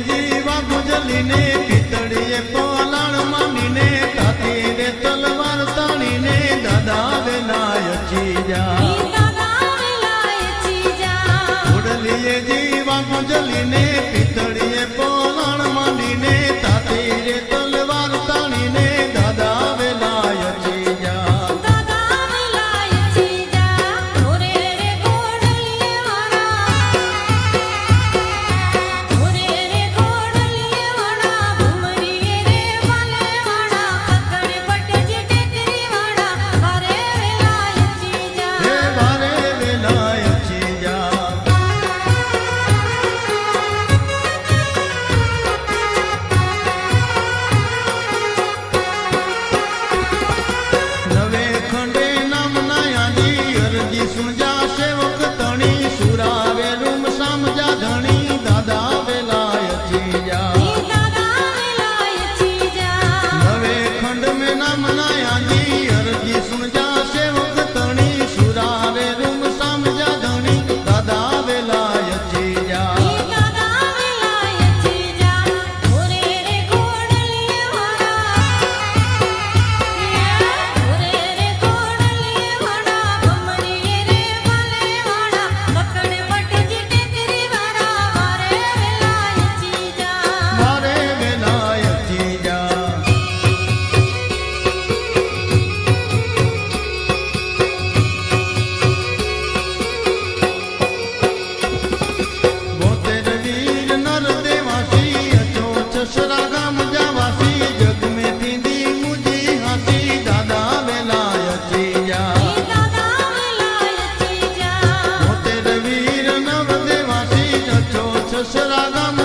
જીવા ગુજલીને પિતળીએ પલાણ માનીને કાતી રે તલવાર તાણીને દાદા વેલાય ચીજા ઉડલીએ જીવા ગુજલીને પિતળીએ પલાણ Shranam